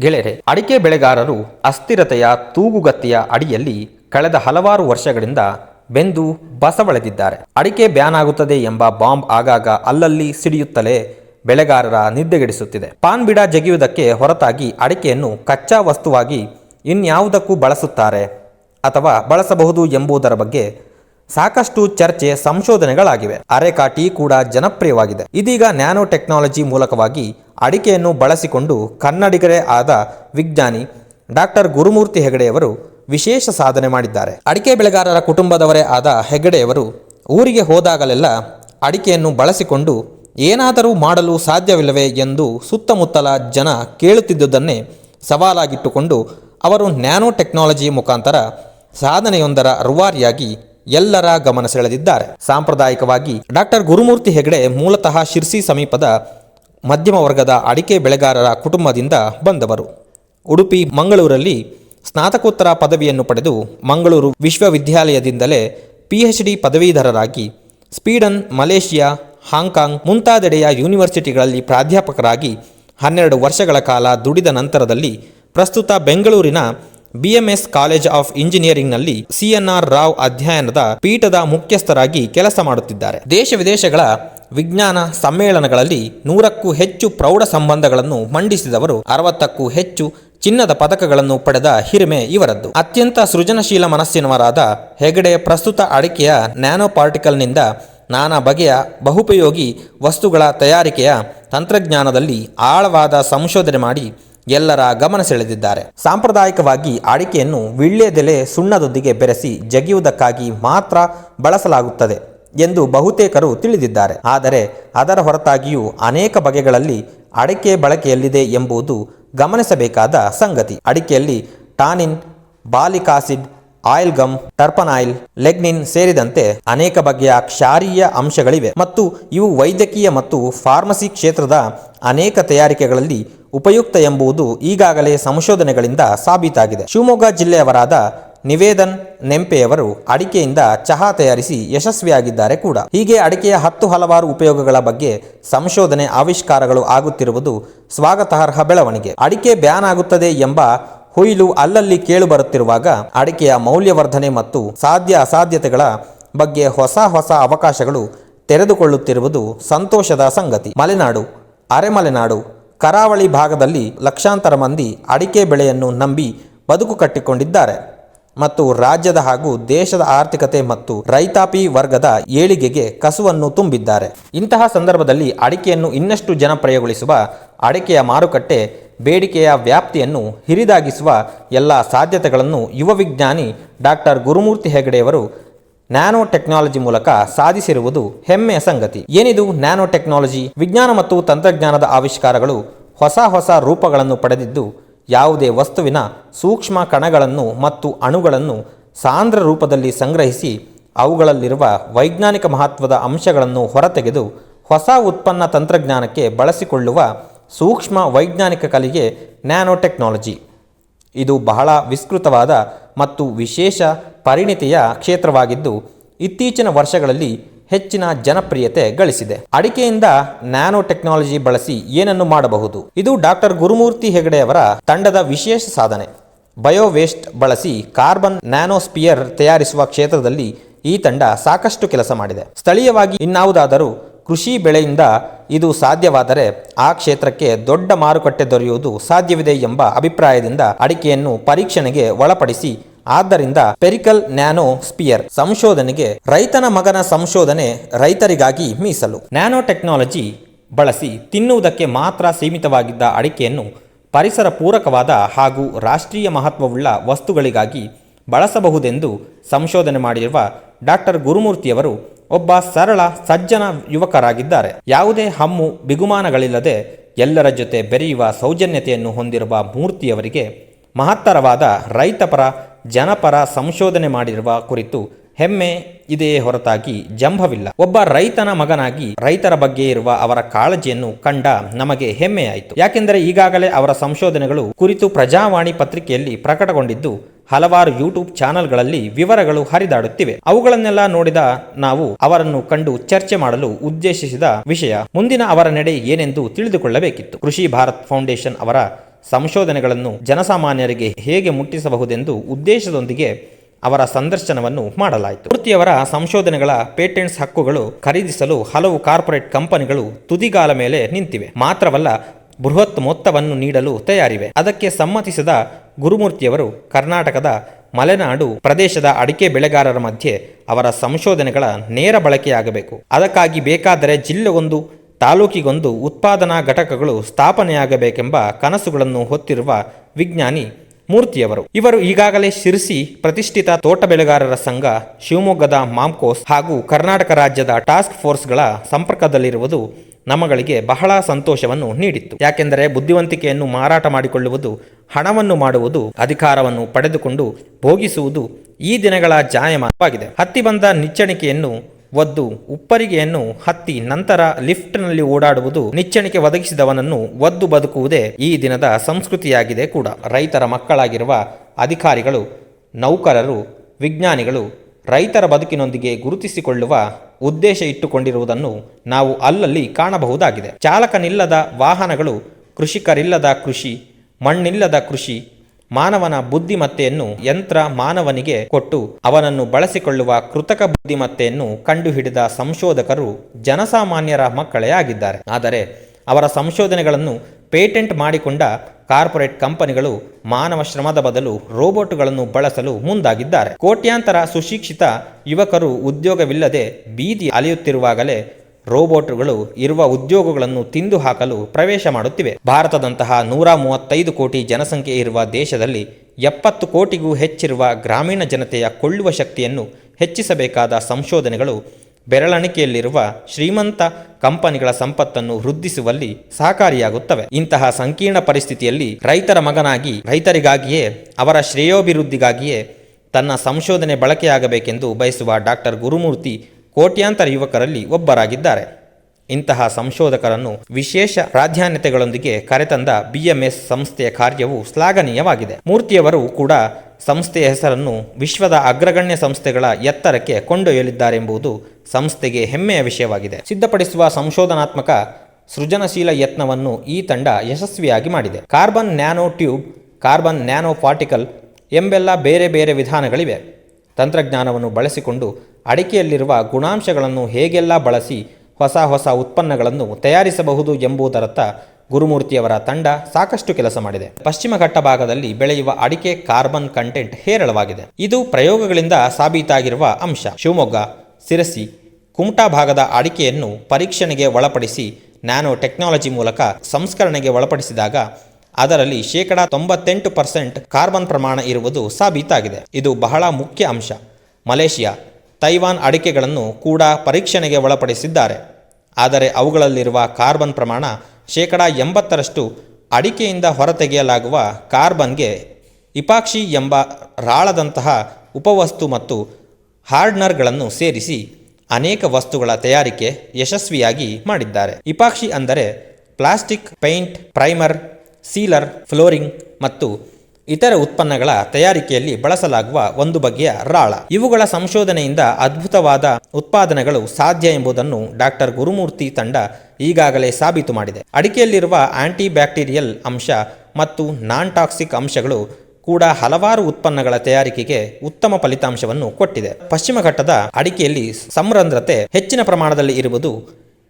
ಗೆಳೆಯರೆ, ಅಡಿಕೆ ಬೆಳೆಗಾರರು ಅಸ್ಥಿರತೆಯ ತೂಗುಗತ್ತಿಯ ಅಡಿಯಲ್ಲಿ ಕಳೆದ ಹಲವಾರು ವರ್ಷಗಳಿಂದ ಬೆಂದು ಬಸವಳೆದಿದ್ದಾರೆ. ಅಡಿಕೆ ಬ್ಯಾನ್ ಆಗುತ್ತದೆ ಎಂಬ ಬಾಂಬ್ ಆಗಾಗ ಅಲ್ಲಲ್ಲಿ ಸಿಡಿಯುತ್ತಲೇ ಬೆಳೆಗಾರರ ನಿದ್ದೆಗೆಡಿಸುತ್ತಿದೆ. ಪಾನ್ ಬಿಡ ಜಗಿಯುವುದಕ್ಕೆ ಹೊರತಾಗಿ ಅಡಿಕೆಯನ್ನು ಕಚ್ಚಾ ವಸ್ತುವಾಗಿ ಇನ್ಯಾವುದಕ್ಕೂ ಬಳಸುತ್ತಾರೆ ಅಥವಾ ಬಳಸಬಹುದು ಎಂಬುದರ ಬಗ್ಗೆ ಸಾಕಷ್ಟು ಚರ್ಚೆ ಸಂಶೋಧನೆಗಳಾಗಿವೆ. ಅರೆಕಾಟಿ ಕೂಡ ಜನಪ್ರಿಯವಾಗಿದೆ. ಇದೀಗ ನ್ಯಾನೋ ಟೆಕ್ನಾಲಜಿ ಮೂಲಕವಾಗಿ ಅಡಿಕೆಯನ್ನು ಬಳಸಿಕೊಂಡು ಕನ್ನಡಿಗರೇ ಆದ ವಿಜ್ಞಾನಿ ಡಾಕ್ಟರ್ ಗುರುಮೂರ್ತಿ ಹೆಗಡೆಯವರು ವಿಶೇಷ ಸಾಧನೆ ಮಾಡಿದ್ದಾರೆ. ಅಡಿಕೆ ಬೆಳೆಗಾರರ ಕುಟುಂಬದವರೇ ಆದ ಹೆಗಡೆಯವರು ಊರಿಗೆ ಹೋದಾಗಲೆಲ್ಲ ಅಡಿಕೆಯನ್ನು ಬಳಸಿಕೊಂಡು ಏನಾದರೂ ಮಾಡಲು ಸಾಧ್ಯವಿಲ್ಲವೇ ಎಂದು ಸುತ್ತಮುತ್ತಲ ಜನ ಕೇಳುತ್ತಿದ್ದುದನ್ನೇ ಸವಾಲಾಗಿಟ್ಟುಕೊಂಡು ಅವರು ನ್ಯಾನೋ ಟೆಕ್ನಾಲಜಿ ಮುಖಾಂತರ ಸಾಧನೆಯೊಂದರ ರೂವಾರಿಯಾಗಿ ಎಲ್ಲರ ಗಮನ ಸೆಳೆದಿದ್ದಾರೆ ಸಾಂಪ್ರದಾಯಿಕವಾಗಿ ಡಾಕ್ಟರ್ ಗುರುಮೂರ್ತಿ ಹೆಗಡೆ ಮೂಲತಃ ಶಿರ್ಸಿ ಸಮೀಪದ ಮಧ್ಯಮ ವರ್ಗದ ಅಡಿಕೆ ಬೆಳೆಗಾರರ ಕುಟುಂಬದಿಂದ ಬಂದವರು. ಉಡುಪಿ, ಮಂಗಳೂರಲ್ಲಿ ಸ್ನಾತಕೋತ್ತರ ಪದವಿಯನ್ನು ಪಡೆದು ಮಂಗಳೂರು ವಿಶ್ವವಿದ್ಯಾಲಯದಿಂದಲೇ ಪಿಎಚ್ ಡಿ ಪದವೀಧರರಾಗಿ ಸ್ವೀಡನ್, ಮಲೇಷಿಯಾ ಹಾಂಗ್ಕಾಂಗ್ ಮುಂತಾದೆಡೆಯ ಯೂನಿವರ್ಸಿಟಿಗಳಲ್ಲಿ ಪ್ರಾಧ್ಯಾಪಕರಾಗಿ ಹನ್ನೆರಡು ವರ್ಷಗಳ ಕಾಲ ದುಡಿದ ನಂತರದಲ್ಲಿ ಪ್ರಸ್ತುತ ಬೆಂಗಳೂರಿನ ಬಿಎಂಎಸ್ ಕಾಲೇಜ್ ಆಫ್ ಇಂಜಿನಿಯರಿಂಗ್ನಲ್ಲಿ ಸಿಎನ್ಆರ್ ರಾವ್ ಅಧ್ಯಯನದ ಪೀಠದ ಮುಖ್ಯಸ್ಥರಾಗಿ ಕೆಲಸ ಮಾಡುತ್ತಿದ್ದಾರೆ. ದೇಶ ವಿದೇಶಗಳ ವಿಜ್ಞಾನ ಸಮ್ಮೇಳನಗಳಲ್ಲಿ ನೂರಕ್ಕೂ ಹೆಚ್ಚು ಪ್ರೌಢ ಸಂಬಂಧಗಳನ್ನು ಮಂಡಿಸಿದವರು, ಅರವತ್ತಕ್ಕೂ ಹೆಚ್ಚು ಚಿನ್ನದ ಪದಕಗಳನ್ನು ಪಡೆದ ಹಿರಿಮೆ ಇವರದ್ದು. ಅತ್ಯಂತ ಸೃಜನಶೀಲ ಮನಸ್ಸಿನವರಾದ ಹೆಗಡೆ ಪ್ರಸ್ತುತ ಅಡಿಕೆಯ ನ್ಯಾನೋ ಪಾರ್ಟಿಕಲ್ನಿಂದ ನಾನಾ ಬಗೆಯ ಬಹುಪಯೋಗಿ ವಸ್ತುಗಳ ತಯಾರಿಕೆಯ ತಂತ್ರಜ್ಞಾನದಲ್ಲಿ ಆಳವಾದ ಸಂಶೋಧನೆ ಮಾಡಿ ಎಲ್ಲರ ಗಮನ ಸೆಳೆದಿದ್ದಾರೆ. ಸಾಂಪ್ರದಾಯಿಕವಾಗಿ ಅಡಿಕೆಯನ್ನು ವಿಳ್ಯದೆಲೆ ಸುಣ್ಣದೊಂದಿಗೆ ಬೆರೆಸಿ ಜಗಿಯುವುದಕ್ಕಾಗಿ ಮಾತ್ರ ಬಳಸಲಾಗುತ್ತದೆ ಎಂದು ಬಹುತೇಕರು ತಿಳಿದಿದ್ದಾರೆ. ಆದರೆ ಅದರ ಹೊರತಾಗಿಯೂ ಅನೇಕ ಬಗೆಗಳಲ್ಲಿ ಅಡಿಕೆ ಬಳಕೆಯಲ್ಲಿದೆ ಎಂಬುದು ಗಮನಿಸಬೇಕಾದ ಸಂಗತಿ. ಅಡಿಕೆಯಲ್ಲಿ tannin, ಬಾಲಿಕ್ acid oil gum, terpene oil, lignin ಸೇರಿದಂತೆ ಅನೇಕ ಬಗೆಯ ಕ್ಷಾರೀಯ ಅಂಶಗಳಿವೆ ಮತ್ತು ಇವು ವೈದ್ಯಕೀಯ ಮತ್ತು ಫಾರ್ಮಸಿ ಕ್ಷೇತ್ರದ ಅನೇಕ ತಯಾರಿಕೆಗಳಲ್ಲಿ ಉಪಯುಕ್ತ ಎಂಬುದು ಈಗಾಗಲೇ ಸಂಶೋಧನೆಗಳಿಂದ ಸಾಬೀತಾಗಿದೆ. ಶಿವಮೊಗ್ಗ ಜಿಲ್ಲೆಯವರಾದ ನಿವೇದನ್ ನೆಂಪೆಯವರು ಅಡಿಕೆಯಿಂದ ಚಹಾ ತಯಾರಿಸಿ ಯಶಸ್ವಿಯಾಗಿದ್ದಾರೆ ಕೂಡ. ಹೀಗೆ ಅಡಿಕೆಯ ಹತ್ತು ಹಲವಾರು ಉಪಯೋಗಗಳ ಬಗ್ಗೆ ಸಂಶೋಧನೆ ಆವಿಷ್ಕಾರಗಳು ಆಗುತ್ತಿರುವುದು ಸ್ವಾಗತಾರ್ಹ ಬೆಳವಣಿಗೆ. ಅಡಿಕೆ ಬ್ಯಾನ್ ಆಗುತ್ತದೆ ಎಂಬ ಹುಯಿಲು ಅಲ್ಲಲ್ಲಿ ಕೇಳುಬರುತ್ತಿರುವಾಗ ಅಡಿಕೆಯ ಮೌಲ್ಯವರ್ಧನೆ ಮತ್ತು ಸಾಧ್ಯ ಅಸಾಧ್ಯತೆಗಳ ಬಗ್ಗೆ ಹೊಸ ಹೊಸ ಅವಕಾಶಗಳು ತೆರೆದುಕೊಳ್ಳುತ್ತಿರುವುದು ಸಂತೋಷದ ಸಂಗತಿ. ಮಲೆನಾಡು, ಅರೆಮಲೆನಾಡು, ಕರಾವಳಿ ಭಾಗದಲ್ಲಿ ಲಕ್ಷಾಂತರ ಮಂದಿ ಅಡಿಕೆ ಬೆಳೆಯನ್ನು ನಂಬಿ ಬದುಕು ಕಟ್ಟಿಕೊಂಡಿದ್ದಾರೆ. ಮತ್ತು ರಾಜ್ಯದ ಹಾಗೂ ದೇಶದ ಆರ್ಥಿಕತೆ ಮತ್ತು ರೈತಾಪಿ ವರ್ಗದ ಏಳಿಗೆಗೆ ಕಸುವನ್ನು ತುಂಬಿದ್ದಾರೆ. ಇಂತಹ ಸಂದರ್ಭದಲ್ಲಿ ಅಡಿಕೆಯನ್ನು ಇನ್ನಷ್ಟು ಜನಪ್ರಿಯಗೊಳಿಸುವ ಅಡಿಕೆಯ ಮಾರುಕಟ್ಟೆ ಬೇಡಿಕೆಯ ವ್ಯಾಪ್ತಿಯನ್ನು ಹಿರಿದಾಗಿಸುವ ಎಲ್ಲ ಸಾಧ್ಯತೆಗಳನ್ನು ಯುವ ವಿಜ್ಞಾನಿ ಡಾಕ್ಟರ್ ಗುರುಮೂರ್ತಿ ಹೆಗಡೆಯವರು ನ್ಯಾನೋ ಟೆಕ್ನಾಲಜಿ ಮೂಲಕ ಸಾಧಿಸಿರುವುದು ಹೆಮ್ಮೆಯ ಸಂಗತಿ. ಏನಿದು ನ್ಯಾನೋ ಟೆಕ್ನಾಲಜಿ? ವಿಜ್ಞಾನ ಮತ್ತು ತಂತ್ರಜ್ಞಾನದ ಆವಿಷ್ಕಾರಗಳು ಹೊಸ ಹೊಸ ರೂಪಗಳನ್ನು ಪಡೆದಿದ್ದು, ಯಾವುದೇ ವಸ್ತುವಿನ ಸೂಕ್ಷ್ಮ ಕಣಗಳನ್ನು ಮತ್ತು ಅಣುಗಳನ್ನು ಸಾಂದ್ರ ರೂಪದಲ್ಲಿ ಸಂಗ್ರಹಿಸಿ ಅವುಗಳಲ್ಲಿರುವ ವೈಜ್ಞಾನಿಕ ಮಹತ್ವದ ಅಂಶಗಳನ್ನು ಹೊರತೆಗೆದು ಹೊಸ ಉತ್ಪನ್ನ ತಂತ್ರಜ್ಞಾನಕ್ಕೆ ಬಳಸಿಕೊಳ್ಳುವ ಸೂಕ್ಷ್ಮ ವೈಜ್ಞಾನಿಕ ಕಲೆಗೆ ನ್ಯಾನೋ ಟೆಕ್ನಾಲಜಿ ಇದು ಬಹಳ ವಿಸ್ತೃತವಾದ ಮತ್ತು ವಿಶೇಷ ಪರಿಣಿತಿಯ ಕ್ಷೇತ್ರವಾಗಿದ್ದು, ಇತ್ತೀಚಿನ ವರ್ಷಗಳಲ್ಲಿ ಹೆಚ್ಚಿನ ಜನಪ್ರಿಯತೆ ಗಳಿಸಿದೆ. ಅಡಿಕೆಯಿಂದ ನ್ಯಾನೋ ಟೆಕ್ನಾಲಜಿ ಬಳಸಿ ಏನನ್ನು ಮಾಡಬಹುದು? ಇದು ಡಾಕ್ಟರ್ ಗುರುಮೂರ್ತಿ ಹೆಗಡೆಯವರ ತಂಡದ ವಿಶೇಷ ಸಾಧನೆ. ಬಯೋ ವೇಸ್ಟ್ ಬಳಸಿ ಕಾರ್ಬನ್ ನ್ಯಾನೋಸ್ಪಿಯರ್ ತಯಾರಿಸುವ ಕ್ಷೇತ್ರದಲ್ಲಿ ಈ ತಂಡ ಸಾಕಷ್ಟು ಕೆಲಸ ಮಾಡಿದೆ. ಸ್ಥಳೀಯವಾಗಿ ಇನ್ನಾವುದಾದರೂ ಕೃಷಿ ಬೆಳೆಯಿಂದ ಇದು ಸಾಧ್ಯವಾದರೆ ಆ ಕ್ಷೇತ್ರಕ್ಕೆ ದೊಡ್ಡ ಮಾರುಕಟ್ಟೆ ದೊರೆಯುವುದು ಸಾಧ್ಯವಿದೆ ಎಂಬ ಅಭಿಪ್ರಾಯದಿಂದ ಅಡಿಕೆಯನ್ನು ಪರೀಕ್ಷಣೆಗೆ ಒಳಪಡಿಸಿ, ಆದ್ದರಿಂದ ಪೆರಿಕಲ್ ನ್ಯಾನೋ ಸ್ಪಿಯರ್ ಸಂಶೋಧನೆಗೆ ರೈತನ ಮಗನ ಸಂಶೋಧನೆ ರೈತರಿಗಾಗಿ ಮೀಸಲು. ನ್ಯಾನೋ ಟೆಕ್ನಾಲಜಿ ಬಳಸಿ ತಿನ್ನುವುದಕ್ಕೆ ಮಾತ್ರ ಸೀಮಿತವಾಗಿದ್ದ ಅಡಿಕೆಯನ್ನು ಪರಿಸರ ಪೂರಕವಾದ ಹಾಗೂ ರಾಷ್ಟ್ರೀಯ ಮಹತ್ವವುಳ್ಳ ವಸ್ತುಗಳಿಗಾಗಿ ಬಳಸಬಹುದೆಂದು ಸಂಶೋಧನೆ ಮಾಡಿರುವ ಡಾಕ್ಟರ್ ಗುರುಮೂರ್ತಿಯವರು ಒಬ್ಬ ಸರಳ, ಸಜ್ಜನ ಯುವಕರಾಗಿದ್ದಾರೆ. ಯಾವುದೇ ಹಮ್ಮು, ಬಿಗುಮಾನಗಳಿಲ್ಲದೆ ಎಲ್ಲರ ಜೊತೆ ಬೆರೆಯುವ ಸೌಜನ್ಯತೆಯನ್ನು ಹೊಂದಿರುವ ಮೂರ್ತಿಯವರಿಗೆ ಮಹತ್ತರವಾದ ರೈತಪರ, ಜನಪರ ಸಂಶೋಧನೆ ಮಾಡಿರುವ ಕುರಿತು ಹೆಮ್ಮೆ ಇದೆಯೇ ಹೊರತಾಗಿ ಜಂಭವಿಲ್ಲ ಒಬ್ಬ ರೈತನ ಮಗನಾಗಿ ರೈತರ ಬಗ್ಗೆ ಇರುವ ಅವರ ಕಾಳಜಿಯನ್ನು ಕಂಡ ನಮಗೆ ಹೆಮ್ಮೆಯಾಯಿತು. ಯಾಕೆಂದರೆ ಈಗಾಗಲೇ ಅವರ ಸಂಶೋಧನೆಗಳು ಕುರಿತು ಪ್ರಜಾವಾಣಿ ಪತ್ರಿಕೆಯಲ್ಲಿ ಪ್ರಕಟಗೊಂಡಿದ್ದು ಹಲವಾರು ಯೂಟ್ಯೂಬ್ ಚಾನೆಲ್ಗಳಲ್ಲಿ ವಿವರಗಳು ಹರಿದಾಡುತ್ತಿವೆ. ಅವುಗಳನ್ನೆಲ್ಲ ನೋಡಿದ ನಾವು ಅವರನ್ನು ಕಂಡು ಚರ್ಚೆ ಮಾಡಲು ಉದ್ದೇಶಿಸಿದ ವಿಷಯ ಮುಂದಿನ ಅವರ ನಡೆ ಏನೆಂದು ತಿಳಿದುಕೊಳ್ಳಬೇಕಿತ್ತು. ಕೃಷಿ ಭಾರತ್ ಫೌಂಡೇಶನ್ ಅವರ ಸಂಶೋಧನೆಗಳನ್ನು ಜನಸಾಮಾನ್ಯರಿಗೆ ಹೇಗೆ ಮುಟ್ಟಿಸಬಹುದೆಂದು ಉದ್ದೇಶದೊಂದಿಗೆ ಅವರ ಸಂದರ್ಶನವನ್ನು ಮಾಡಲಾಯಿತು. ಮೂರ್ತಿಯವರ ಸಂಶೋಧನೆಗಳ ಪೇಟೆಂಟ್ಸ್ ಹಕ್ಕುಗಳು ಖರೀದಿಸಲು ಹಲವು ಕಾರ್ಪೊರೇಟ್ ಕಂಪನಿಗಳು ತುದಿಗಾಲ ಮೇಲೆ ನಿಂತಿವೆ. ಮಾತ್ರವಲ್ಲ, ಬೃಹತ್ ಮೊತ್ತವನ್ನು ನೀಡಲು ತಯಾರಿವೆ. ಅದಕ್ಕೆ ಸಮ್ಮತಿಸಿದ ಗುರುಮೂರ್ತಿಯವರು ಕರ್ನಾಟಕದ ಮಲೆನಾಡು ಪ್ರದೇಶದ ಅಡಿಕೆ ಬೆಳೆಗಾರರ ಮಧ್ಯೆ ಅವರ ಸಂಶೋಧನೆಗಳ ನೇರ ಬಳಕೆಯಾಗಬೇಕು. ಅದಕ್ಕಾಗಿ ಬೇಕಾದರೆ ಜಿಲ್ಲೆಗೊಂದು, ತಾಲೂಕಿಗೊಂದು ಉತ್ಪಾದನಾ ಘಟಕಗಳು ಸ್ಥಾಪನೆಯಾಗಬೇಕೆಂಬ ಕನಸುಗಳನ್ನು ಹೊತ್ತಿರುವ ವಿಜ್ಞಾನಿ ಮೂರ್ತಿಯವರು. ಇವರು ಈಗಾಗಲೇ ಶಿರಸಿ ಪ್ರತಿಷ್ಠಿತ ತೋಟ ಬೆಳೆಗಾರರ ಸಂಘ, ಶಿವಮೊಗ್ಗದ ಮಾಮ್ಕೋಸ್ ಹಾಗೂ ಕರ್ನಾಟಕ ರಾಜ್ಯದ ಟಾಸ್ಕ್ ಫೋರ್ಸ್ಗಳ ಸಂಪರ್ಕದಲ್ಲಿರುವುದು ನಮ್ಮಗಳಿಗೆ ಬಹಳ ಸಂತೋಷವನ್ನು ನೀಡಿತ್ತು. ಯಾಕೆಂದರೆ ಬುದ್ಧಿವಂತಿಕೆಯನ್ನು ಮಾರಾಟ ಮಾಡಿಕೊಳ್ಳುವುದು, ಹಣವನ್ನು ಮಾಡುವುದು, ಅಧಿಕಾರವನ್ನು ಪಡೆದುಕೊಂಡು ಭೋಗಿಸುವುದು ಈ ದಿನಗಳ ಜಾಯಮಾನವಾಗಿದೆ. ಹತ್ತಿ ಬಂದ ನಿಚ್ಚಣಿಕೆಯನ್ನು ಒದ್ದು, ಉಪ್ಪರಿಗೆಯನ್ನು ಹತ್ತಿ ನಂತರ ಲಿಫ್ಟ್ನಲ್ಲಿ ಓಡಾಡುವುದು ನಿಚ್ಚಣಿಕೆ ಒದಗಿಸಿದವನನ್ನು ಒದ್ದು ಬದುಕುವುದೇ ಈ ದಿನದ ಸಂಸ್ಕೃತಿಯಾಗಿದೆ ಕೂಡ. ರೈತರ ಮಕ್ಕಳಾಗಿರುವ ಅಧಿಕಾರಿಗಳು, ನೌಕರರು, ವಿಜ್ಞಾನಿಗಳು ರೈತರ ಬದುಕಿನೊಂದಿಗೆ ಗುರುತಿಸಿಕೊಳ್ಳುವ ಉದ್ದೇಶ ಇಟ್ಟುಕೊಂಡಿರುವುದನ್ನು ನಾವು ಅಲ್ಲಲ್ಲಿ ಕಾಣಬಹುದಾಗಿದೆ. ಚಾಲಕನಿಲ್ಲದ ವಾಹನಗಳು, ಕೃಷಿಕರಿಲ್ಲದ ಕೃಷಿ, ಮಣ್ಣಿಲ್ಲದ ಕೃಷಿ, ಮಾನವನ ಬುದ್ಧಿಮತ್ತೆಯನ್ನು ಯಂತ್ರ ಮಾನವನಿಗೆ ಕೊಟ್ಟು ಅವನನ್ನು ಬಳಸಿಕೊಳ್ಳುವ ಕೃತಕ ಬುದ್ಧಿಮತ್ತೆಯನ್ನು ಕಂಡುಹಿಡಿದ ಸಂಶೋಧಕರು ಜನಸಾಮಾನ್ಯರ ಮಕ್ಕಳೇ ಆಗಿದ್ದಾರೆ. ಆದರೆ ಅವರ ಸಂಶೋಧನೆಗಳನ್ನು ಪೇಟೆಂಟ್ ಮಾಡಿಕೊಂಡ ಕಾರ್ಪೊರೇಟ್ ಕಂಪನಿಗಳು ಮಾನವ ಶ್ರಮದ ಬದಲು ರೋಬೋಟ್ಗಳನ್ನು ಬಳಸಲು ಮುಂದಾಗಿದ್ದಾರೆ. ಕೋಟ್ಯಾಂತರ ಸುಶಿಕ್ಷಿತ ಯುವಕರು ಉದ್ಯೋಗವಿಲ್ಲದೆ ಬೀದಿ ಅಲೆಯುತ್ತಿರುವಾಗಲೇ ರೋಬೋಟ್ಗಳು ಇರುವ ಉದ್ಯೋಗಗಳನ್ನು ತಿಂದು ಹಾಕಲು ಪ್ರವೇಶ ಮಾಡುತ್ತಿವೆ. ಭಾರತದಂತಹ ನೂರ ಮೂವತ್ತೈದು ಕೋಟಿ ಜನಸಂಖ್ಯೆ ಇರುವ ದೇಶದಲ್ಲಿ ಎಪ್ಪತ್ತು ಕೋಟಿಗೂ ಹೆಚ್ಚಿರುವ ಗ್ರಾಮೀಣ ಜನತೆಯ ಕೊಳ್ಳುವ ಶಕ್ತಿಯನ್ನು ಹೆಚ್ಚಿಸಬೇಕಾದ ಸಂಶೋಧನೆಗಳು ಬೆರಳಣಿಕೆಯಲ್ಲಿರುವ ಶ್ರೀಮಂತ ಕಂಪನಿಗಳ ಸಂಪತ್ತನ್ನು ವೃದ್ಧಿಸುವಲ್ಲಿ ಸಹಕಾರಿಯಾಗುತ್ತವೆ. ಇಂತಹ ಸಂಕೀರ್ಣ ಪರಿಸ್ಥಿತಿಯಲ್ಲಿ ರೈತರ ಮಗನಾಗಿ, ರೈತರಿಗಾಗಿಯೇ, ಅವರ ಶ್ರೇಯೋಭಿವೃದ್ಧಿಗಾಗಿಯೇ ತನ್ನ ಸಂಶೋಧನೆ ಬಳಕೆಯಾಗಬೇಕೆಂದು ಬಯಸುವ ಡಾಕ್ಟರ್ ಗುರುಮೂರ್ತಿ ಕೋಟ್ಯಾಂತರ ಯುವಕರಲ್ಲಿ ಒಬ್ಬರಾಗಿದ್ದಾರೆ. ಇಂತಹ ಸಂಶೋಧಕರನ್ನು ವಿಶೇಷ ಪ್ರಾಧಾನ್ಯತೆಗಳೊಂದಿಗೆ ಕರೆತಂದ ಬಿಎಂಎಸ್ ಸಂಸ್ಥೆಯ ಕಾರ್ಯವು ಶ್ಲಾಘನೀಯವಾಗಿದೆ. ಮೂರ್ತಿಯವರು ಕೂಡ ಸಂಸ್ಥೆಯ ಹೆಸರನ್ನು ವಿಶ್ವದ ಅಗ್ರಗಣ್ಯ ಸಂಸ್ಥೆಗಳ ಎತ್ತರಕ್ಕೆ ಕೊಂಡೊಯ್ಯಲಿದ್ದಾರೆಂಬುದು ಸಂಸ್ಥೆಗೆ ಹೆಮ್ಮೆಯ ವಿಷಯವಾಗಿದೆ. ಸಿದ್ಧಪಡಿಸುವ ಸಂಶೋಧನಾತ್ಮಕ ಸೃಜನಶೀಲ ಯತ್ನವನ್ನು ಈ ತಂಡ ಯಶಸ್ವಿಯಾಗಿ ಮಾಡಿದೆ. Carbon nano tube carbon nano particle ಎಂಬೆಲ್ಲ ಬೇರೆ ಬೇರೆ ವಿಧಾನಗಳಿವೆ. ತಂತ್ರಜ್ಞಾನವನ್ನು ಬಳಸಿಕೊಂಡು ಅಡಿಕೆಯಲ್ಲಿರುವ ಗುಣಾಂಶಗಳನ್ನು ಹೇಗೆಲ್ಲ ಬಳಸಿ ಹೊಸ ಹೊಸ ಉತ್ಪನ್ನಗಳನ್ನು ತಯಾರಿಸಬಹುದು ಎಂಬುದರತ್ತ ಗುರುಮೂರ್ತಿಯವರ ತಂಡ ಸಾಕಷ್ಟು ಕೆಲಸ ಮಾಡಿದೆ. ಪಶ್ಚಿಮ ಘಟ್ಟ ಭಾಗದಲ್ಲಿ ಬೆಳೆಯುವ ಅಡಿಕೆ ಕಾರ್ಬನ್ ಕಂಟೆಂಟ್ ಹೇರಳವಾಗಿದೆ. ಇದು ಪ್ರಯೋಗಗಳಿಂದ ಸಾಬೀತಾಗಿರುವ ಅಂಶ. ಶಿವಮೊಗ್ಗ, ಸಿರಸಿ, ಕುಮಟಾ ಭಾಗದ ಅಡಿಕೆಯನ್ನು ಪರೀಕ್ಷಣೆಗೆ ಒಳಪಡಿಸಿ ನ್ಯಾನೋ ಟೆಕ್ನಾಲಜಿ ಮೂಲಕ ಸಂಸ್ಕರಣೆಗೆ ಒಳಪಡಿಸಿದಾಗ ಅದರಲ್ಲಿ ಶೇಕಡ ತೊಂಬತ್ತೆಂಟು ಪರ್ಸೆಂಟ್ ಕಾರ್ಬನ್ ಪ್ರಮಾಣ ಇರುವುದು ಸಾಬೀತಾಗಿದೆ. ಇದು ಬಹಳ ಮುಖ್ಯ ಅಂಶ. ಮಲೇಷಿಯಾ, ತೈವಾನ್ ಅಡಿಕೆಗಳನ್ನು ಕೂಡ ಪರೀಕ್ಷಣೆಗೆ ಒಳಪಡಿಸಿದ್ದಾರೆ. ಆದರೆ ಅವುಗಳಲ್ಲಿರುವ ಕಾರ್ಬನ್ ಪ್ರಮಾಣ ಶೇಕಡ ಎಂಬತ್ತರಷ್ಟು ಅಡಿಕೆಯಿಂದ ಹೊರತೆಗೆಯಲಾಗುವ ಕಾರ್ಬನ್ಗೆ ಇಪಾಕ್ಷಿ ಎಂಬ ರಾಳದಂತಹ ಉಪವಸ್ತು ಮತ್ತು ಹಾರ್ಡ್ನರ್ಗಳನ್ನು ಸೇರಿಸಿ ಅನೇಕ ವಸ್ತುಗಳ ತಯಾರಿಕೆ ಯಶಸ್ವಿಯಾಗಿ ಮಾಡಿದ್ದಾರೆ. ಇಪಾಕ್ಷಿ ಅಂದರೆ plastic paint, primer, sealer, flooring ಮತ್ತು ಇತರ ಉತ್ಪನ್ನಗಳ ತಯಾರಿಕೆಯಲ್ಲಿ ಬಳಸಲಾಗುವ ಒಂದು ಬಗೆಯ ರಾಳ. ಇವುಗಳ ಸಂಶೋಧನೆಯಿಂದ ಅದ್ಭುತವಾದ ಉತ್ಪಾದನೆಗಳು ಸಾಧ್ಯ ಎಂಬುದನ್ನು ಡಾಕ್ಟರ್ ಗುರುಮೂರ್ತಿ ತಂಡ ಈಗಾಗಲೇ ಸಾಬೀತು ಮಾಡಿದೆ. ಅಡಿಕೆಯಲ್ಲಿರುವ ಆಂಟಿ ಬ್ಯಾಕ್ಟೀರಿಯಲ್ ಅಂಶ ಮತ್ತು ನಾನ್ ಟಾಕ್ಸಿಕ್ ಅಂಶಗಳು ಕೂಡ ಹಲವಾರು ಉತ್ಪನ್ನಗಳ ತಯಾರಿಕೆಗೆ ಉತ್ತಮ ಫಲಿತಾಂಶವನ್ನು ಕೊಟ್ಟಿದೆ. ಪಶ್ಚಿಮ ಘಟ್ಟದ ಅಡಿಕೆಯಲ್ಲಿ ಸಂರಂಧ್ರತೆ ಹೆಚ್ಚಿನ ಪ್ರಮಾಣದಲ್ಲಿ ಇರುವುದು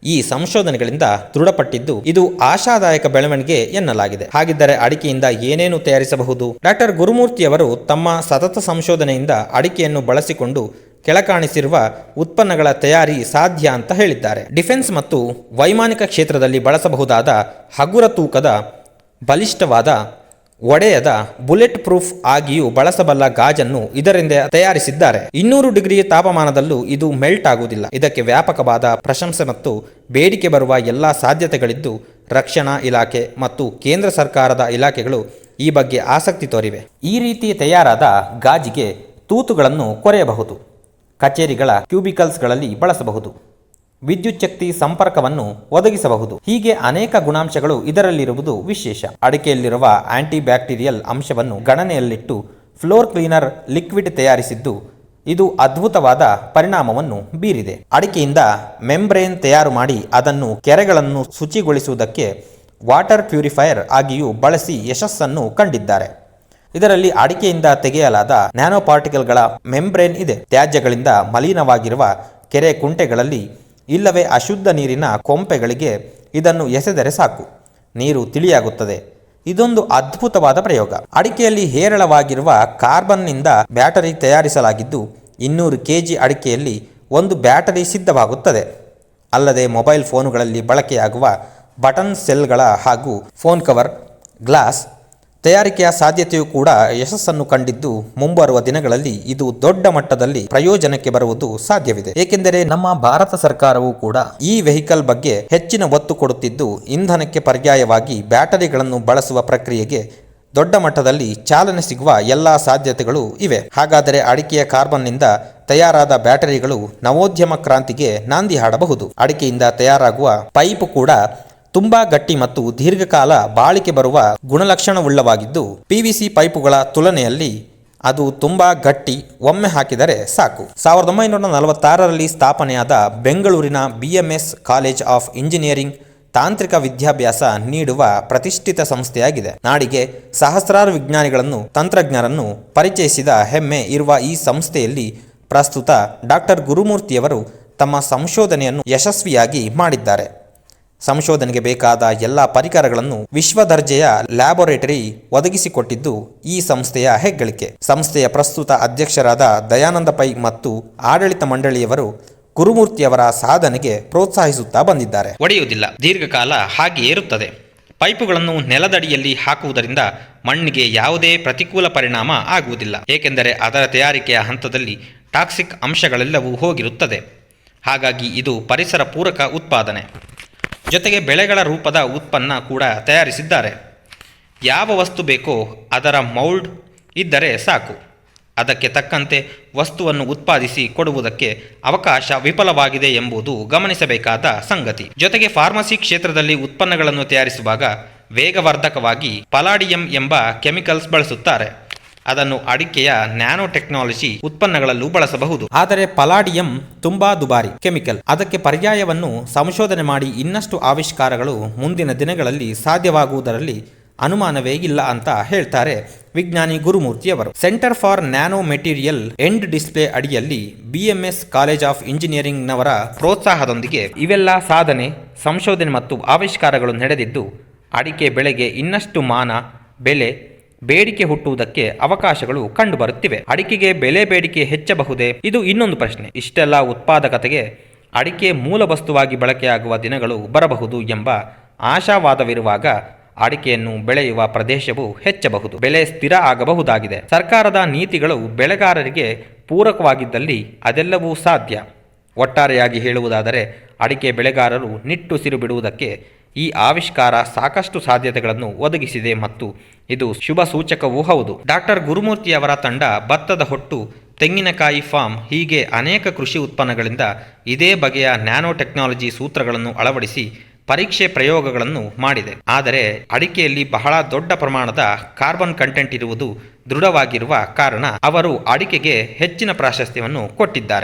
ಈ ಸಂಶೋಧನೆಗಳಿಂದ ದೃಢಪಟ್ಟಿದ್ದು ಇದು ಆಶಾದಾಯಕ ಬೆಳವಣಿಗೆ ಎನ್ನಲಾಗಿದೆ. ಹಾಗಿದ್ದರೆ ಅಡಿಕೆಯಿಂದ ಏನೇನು ತಯಾರಿಸಬಹುದು? ಡಾಕ್ಟರ್ ಗುರುಮೂರ್ತಿಯವರು ತಮ್ಮ ಸತತ ಸಂಶೋಧನೆಯಿಂದ ಅಡಿಕೆಯನ್ನು ಬಳಸಿಕೊಂಡು ಕೆಳಕಾಣಿಸಿರುವ ಉತ್ಪನ್ನಗಳ ತಯಾರಿ ಸಾಧ್ಯ ಅಂತ ಹೇಳಿದ್ದಾರೆ. ಡಿಫೆನ್ಸ್ ಮತ್ತು ವೈಮಾನಿಕ ಕ್ಷೇತ್ರದಲ್ಲಿ ಬಳಸಬಹುದಾದ ಹಗುರ ತೂಕದ ಬಲಿಷ್ಠವಾದ ಒಡೆಯದ ಬುಲೆಟ್ ಪ್ರೂಫ್ ಆಗಿಯೂ ಬಳಸಬಲ್ಲ ಗಾಜನ್ನು ಇದರಿಂದ ತಯಾರಿಸಿದ್ದಾರೆ. ಇನ್ನೂರು ಡಿಗ್ರಿ ತಾಪಮಾನದಲ್ಲೂ ಇದು ಮೆಲ್ಟ್ ಆಗುವುದಿಲ್ಲ. ಇದಕ್ಕೆ ವ್ಯಾಪಕವಾದ ಪ್ರಶಂಸೆ ಮತ್ತು ಬೇಡಿಕೆ ಬರುವ ಎಲ್ಲ ಸಾಧ್ಯತೆಗಳಿದ್ದು, ರಕ್ಷಣಾ ಇಲಾಖೆ ಮತ್ತು ಕೇಂದ್ರ ಸರ್ಕಾರದ ಇಲಾಖೆಗಳು ಈ ಬಗ್ಗೆ ಆಸಕ್ತಿ ತೋರಿವೆ. ಈ ರೀತಿ ತಯಾರಾದ ಗಾಜಿಗೆ ತೂತುಗಳನ್ನು ಕೊರೆಯಬಹುದು. ಕಚೇರಿಗಳ ಕ್ಯೂಬಿಕಲ್ಸ್ಗಳಲ್ಲಿ ಬಳಸಬಹುದು. ವಿದ್ಯುತ್ ಶಕ್ತಿ ಸಂಪರ್ಕವನ್ನು ಒದಗಿಸಬಹುದು. ಹೀಗೆ ಅನೇಕ ಗುಣಾಂಶಗಳು ಇದರಲ್ಲಿರುವುದು ವಿಶೇಷ. ಅಡಿಕೆಯಲ್ಲಿರುವ ಆಂಟಿ ಬ್ಯಾಕ್ಟೀರಿಯಲ್ ಅಂಶವನ್ನು ಗಣನೆಯಲ್ಲಿಟ್ಟು ಫ್ಲೋರ್ ಕ್ಲೀನರ್ ಲಿಕ್ವಿಡ್ ತಯಾರಿಸಿದ್ದು, ಇದು ಅದ್ಭುತವಾದ ಪರಿಣಾಮವನ್ನು ಬೀರಿದೆ. ಅಡಿಕೆಯಿಂದ ಮೆಂಬ್ರೇನ್ ತಯಾರು ಮಾಡಿ ಅದನ್ನು ಕೆರೆಗಳನ್ನು ಶುಚಿಗೊಳಿಸುವುದಕ್ಕೆ ವಾಟರ್ ಪ್ಯೂರಿಫೈಯರ್ ಆಗಿಯೂ ಬಳಸಿ ಯಶಸ್ಸನ್ನು ಕಂಡಿದ್ದಾರೆ. ಇದರಲ್ಲಿ ಅಡಿಕೆಯಿಂದ ತೆಗೆಯಲಾದ ನ್ಯಾನೋ ಪಾರ್ಟಿಕಲ್ಗಳ ಮೆಂಬ್ರೇನ್ ಇದೆ. ತ್ಯಾಜ್ಯಗಳಿಂದ ಮಲಿನವಾಗಿರುವ ಕೆರೆ ಕುಂಟೆಗಳಲ್ಲಿ ಇಲ್ಲವೇ ಅಶುದ್ಧ ನೀರಿನ ಕೊಂಪೆಗಳಿಗೆ ಇದನ್ನು ಎಸೆದರೆ ಸಾಕು. ನೀರು ತಿಳಿಯಾಗುತ್ತದೆ. ಇದೊಂದು ಅದ್ಭುತವಾದ ಪ್ರಯೋಗ. ಅಡಿಕೆಯಲ್ಲಿ ಹೇರಳವಾಗಿರುವ ಕಾರ್ಬನ್ನಿಂದ ಬ್ಯಾಟರಿ ತಯಾರಿಸಲಾಗಿದ್ದು, ಇನ್ನೂರು ಕೆಜಿ ಅಡಿಕೆಯಲ್ಲಿ ಒಂದು ಬ್ಯಾಟರಿ ಸಿದ್ಧವಾಗುತ್ತದೆ. ಅಲ್ಲದೆ ಮೊಬೈಲ್ ಫೋನುಗಳಲ್ಲಿ ಬಳಕೆಯಾಗುವ ಬಟನ್ ಸೆಲ್ಗಳ ಹಾಗೂ ಫೋನ್ ಕವರ್, ಗ್ಲಾಸ್ ತಯಾರಿಕೆಯ ಸಾಧ್ಯತೆಯು ಕೂಡ ಯಶಸ್ಸನ್ನು ಕಂಡಿದ್ದು ಮುಂಬರುವ ದಿನಗಳಲ್ಲಿ ಇದು ದೊಡ್ಡ ಮಟ್ಟದಲ್ಲಿ ಪ್ರಯೋಜನಕ್ಕೆ ಬರುವುದು ಸಾಧ್ಯವಿದೆ. ಏಕೆಂದರೆ ನಮ್ಮ ಭಾರತ ಸರ್ಕಾರವು ಕೂಡ ಈ ವೆಹಿಕಲ್ ಬಗ್ಗೆ ಹೆಚ್ಚಿನ ಒತ್ತು ಕೊಡುತ್ತಿದ್ದು, ಇಂಧನಕ್ಕೆ ಪರ್ಯಾಯವಾಗಿ ಬ್ಯಾಟರಿಗಳನ್ನು ಬಳಸುವ ಪ್ರಕ್ರಿಯೆಗೆ ದೊಡ್ಡ ಮಟ್ಟದಲ್ಲಿ ಚಾಲನೆ ಸಿಗುವ ಎಲ್ಲಾ ಸಾಧ್ಯತೆಗಳು ಇವೆ. ಹಾಗಾದರೆ ಅಡಿಕೆಯ ಕಾರ್ಬನ್ನಿಂದ ತಯಾರಾದ ಬ್ಯಾಟರಿಗಳು ನವೋದ್ಯಮ ಕ್ರಾಂತಿಗೆ ನಾಂದಿ ಹಾಡಬಹುದು. ಅಡಿಕೆಯಿಂದ ತಯಾರಾಗುವ ಪೈಪ್ ಕೂಡ ತುಂಬಾ ಗಟ್ಟಿ ಮತ್ತು ದೀರ್ಘಕಾಲ ಬಾಳಿಕೆ ಬರುವ ಗುಣಲಕ್ಷಣವುಳ್ಳವಾಗಿದ್ದು ಪಿವಿಸಿ ಪೈಪುಗಳ ತುಲನೆಯಲ್ಲಿ ಅದು ತುಂಬಾ ಗಟ್ಟಿ, ಒಮ್ಮೆ ಹಾಕಿದರೆ ಸಾಕು. ಸಾವಿರದ ಒಂಬೈನೂರ ನಲವತ್ತಾರರಲ್ಲಿ ಸ್ಥಾಪನೆಯಾದ ಬೆಂಗಳೂರಿನ ಬಿಎಂಎಸ್ ಕಾಲೇಜ್ ಆಫ್ ಇಂಜಿನಿಯರಿಂಗ್ ತಾಂತ್ರಿಕ ವಿದ್ಯಾಭ್ಯಾಸ ನೀಡುವ ಪ್ರತಿಷ್ಠಿತ ಸಂಸ್ಥೆಯಾಗಿದೆ. ನಾಡಿಗೆ ಸಹಸ್ರಾರು ವಿಜ್ಞಾನಿಗಳನ್ನು, ತಂತ್ರಜ್ಞರನ್ನು ಪರಿಚಯಿಸಿದ ಹೆಮ್ಮೆ ಇರುವ ಈ ಸಂಸ್ಥೆಯಲ್ಲಿ ಪ್ರಸ್ತುತ ಡಾಕ್ಟರ್ ಗುರುಮೂರ್ತಿಯವರು ತಮ್ಮ ಸಂಶೋಧನೆಯನ್ನು ಯಶಸ್ವಿಯಾಗಿ ಮಾಡಿದ್ದಾರೆ. ಸಂಶೋಧನೆಗೆ ಬೇಕಾದ ಎಲ್ಲ ಪರಿಕರಗಳನ್ನು ವಿಶ್ವ ದರ್ಜೆಯ ಲ್ಯಾಬೊರೇಟರಿ ಒದಗಿಸಿಕೊಟ್ಟಿದ್ದು ಈ ಸಂಸ್ಥೆಯ ಹೆಗ್ಗಳಿಕೆ. ಸಂಸ್ಥೆಯ ಪ್ರಸ್ತುತ ಅಧ್ಯಕ್ಷರಾದ ದಯಾನಂದ ಪೈ ಮತ್ತು ಆಡಳಿತ ಮಂಡಳಿಯವರು ಗುರುಮೂರ್ತಿಯವರ ಸಾಧನೆಗೆ ಪ್ರೋತ್ಸಾಹಿಸುತ್ತಾ ಬಂದಿದ್ದಾರೆ. ಒಡೆಯುವುದಿಲ್ಲ, ದೀರ್ಘಕಾಲ ಹಾಗೆ ಇರುತ್ತದೆ ಪೈಪುಗಳನ್ನು ನೆಲದಡಿಯಲ್ಲಿ ಹಾಕುವುದರಿಂದ ಮಣ್ಣಿಗೆ ಯಾವುದೇ ಪ್ರತಿಕೂಲ ಪರಿಣಾಮ ಆಗುವುದಿಲ್ಲ. ಏಕೆಂದರೆ ಅದರ ತಯಾರಿಕೆಯ ಹಂತದಲ್ಲಿ ಟಾಕ್ಸಿಕ್ ಅಂಶಗಳೆಲ್ಲವೂ ಹೋಗಿರುತ್ತದೆ. ಹಾಗಾಗಿ ಇದು ಪರಿಸರ ಪೂರಕ ಉತ್ಪಾದನೆ. ಜೊತೆಗೆ ಬೆಳೆಗಳ ರೂಪದ ಉತ್ಪನ್ನ ಕೂಡ ತಯಾರಿಸಿದ್ದಾರೆ. ಯಾವ ವಸ್ತು ಬೇಕೋ ಅದರ ಮೌಲ್ಡ್ ಇದ್ದರೆ ಸಾಕು. ಅದಕ್ಕೆ ತಕ್ಕಂತೆ ವಸ್ತುವನ್ನು ಉತ್ಪಾದಿಸಿ ಕೊಡುವುದಕ್ಕೆ ಅವಕಾಶ ವಿಫಲವಾಗಿದೆ ಎಂಬುದು ಗಮನಿಸಬೇಕಾದ ಸಂಗತಿ. ಜೊತೆಗೆ ಫಾರ್ಮಸಿ ಕ್ಷೇತ್ರದಲ್ಲಿ ಉತ್ಪನ್ನಗಳನ್ನು ತಯಾರಿಸುವಾಗ ವೇಗವರ್ಧಕವಾಗಿ ಪಲಾಡಿಯಂ ಎಂಬ ಕೆಮಿಕಲ್ಸ್ ಬಳಸುತ್ತಾರೆ. ಅದನ್ನು ಅಡಿಕೆಯ ನ್ಯಾನೋ ಟೆಕ್ನಾಲಜಿ ಉತ್ಪನ್ನಗಳಲ್ಲೂ ಬಳಸಬಹುದು. ಆದರೆ ಪಲಾಡಿಯಂ ತುಂಬಾ ದುಬಾರಿ ಕೆಮಿಕಲ್. ಅದಕ್ಕೆ ಪರ್ಯಾಯವನ್ನು ಸಂಶೋಧನೆ ಮಾಡಿ ಇನ್ನಷ್ಟು ಆವಿಷ್ಕಾರಗಳು ಮುಂದಿನ ದಿನಗಳಲ್ಲಿ ಸಾಧ್ಯವಾಗುವುದರಲ್ಲಿ ಅನುಮಾನವೇ ಇಲ್ಲ ಅಂತ ಹೇಳ್ತಾರೆ ವಿಜ್ಞಾನಿ ಗುರುಮೂರ್ತಿಯವರು center for nano material and display ಅಡಿಯಲ್ಲಿ ಬಿಎಂಎಸ್ ಕಾಲೇಜ್ ಆಫ್ ಇಂಜಿನಿಯರಿಂಗ್ನವರ ಪ್ರೋತ್ಸಾಹದೊಂದಿಗೆ ಇವೆಲ್ಲ ಸಾಧನೆ, ಸಂಶೋಧನೆ ಮತ್ತು ಆವಿಷ್ಕಾರಗಳು ನಡೆದಿದ್ದು, ಅಡಿಕೆ ಬೆಳೆಗೆ ಇನ್ನಷ್ಟು ಮಾನ, ಬೆಲೆ ಬೇಡಿಕೆ ಹುಟ್ಟುವುದಕ್ಕೆ ಅವಕಾಶಗಳು ಕಂಡುಬರುತ್ತಿವೆ. ಅಡಿಕೆಗೆ ಬೆಲೆ ಬೇಡಿಕೆ ಹೆಚ್ಚಬಹುದೇ? ಇದು ಇನ್ನೊಂದು ಪ್ರಶ್ನೆ. ಇಷ್ಟೆಲ್ಲ ಉತ್ಪಾದಕತೆಗೆ ಅಡಿಕೆ ಮೂಲ ವಸ್ತುವಾಗಿ ಬಳಕೆಯಾಗುವ ದಿನಗಳು ಬರಬಹುದು ಎಂಬ ಆಶಾವಾದವಿರುವಾಗ ಅಡಿಕೆಯನ್ನು ಬೆಳೆಯುವ ಪ್ರದೇಶವು ಹೆಚ್ಚಬಹುದು. ಬೆಲೆ ಸ್ಥಿರ ಆಗಬಹುದಾಗಿದೆ. ಸರ್ಕಾರದ ನೀತಿಗಳು ಬೆಳೆಗಾರರಿಗೆ ಪೂರಕವಾಗಿದ್ದಲ್ಲಿ ಅದೆಲ್ಲವೂ ಸಾಧ್ಯ. ಒಟ್ಟಾರೆಯಾಗಿ ಹೇಳುವುದಾದರೆ, ಅಡಿಕೆ ಬೆಳೆಗಾರರು ನಿಟ್ಟುಸಿರು ಬಿಡುವುದಕ್ಕೆ ಈ ಆವಿಷ್ಕಾರ ಸಾಕಷ್ಟು ಸಾಧ್ಯತೆಗಳನ್ನು ಒದಗಿಸಿದೆ ಮತ್ತು ಇದು ಶುಭ ಸೂಚಕವೂ ಹೌದು. ಡಾಕ್ಟರ್ ಗುರುಮೂರ್ತಿಯವರ ತಂಡ ಭತ್ತದ ಹೊಟ್ಟು, ತೆಂಗಿನಕಾಯಿ ಫಾರ್ಮ್ ಹೀಗೆ ಅನೇಕ ಕೃಷಿ ಉತ್ಪನ್ನಗಳಿಂದ ಇದೇ ಬಗೆಯ ನ್ಯಾನೋ ಟೆಕ್ನಾಲಜಿ ಸೂತ್ರಗಳನ್ನು ಅಳವಡಿಸಿ ಪರೀಕ್ಷೆ ಪ್ರಯೋಗಗಳನ್ನು ಮಾಡಿದೆ. ಆದರೆ ಅಡಿಕೆಯಲ್ಲಿ ಬಹಳ ದೊಡ್ಡ ಪ್ರಮಾಣದ ಕಾರ್ಬನ್ ಕಂಟೆಂಟ್ ಇರುವುದು ದೃಢವಾಗಿರುವ ಕಾರಣ ಅವರು ಅಡಿಕೆಗೆ ಹೆಚ್ಚಿನ ಪ್ರಾಶಸ್ತ್ಯವನ್ನು ಕೊಟ್ಟಿದ್ದಾರೆ.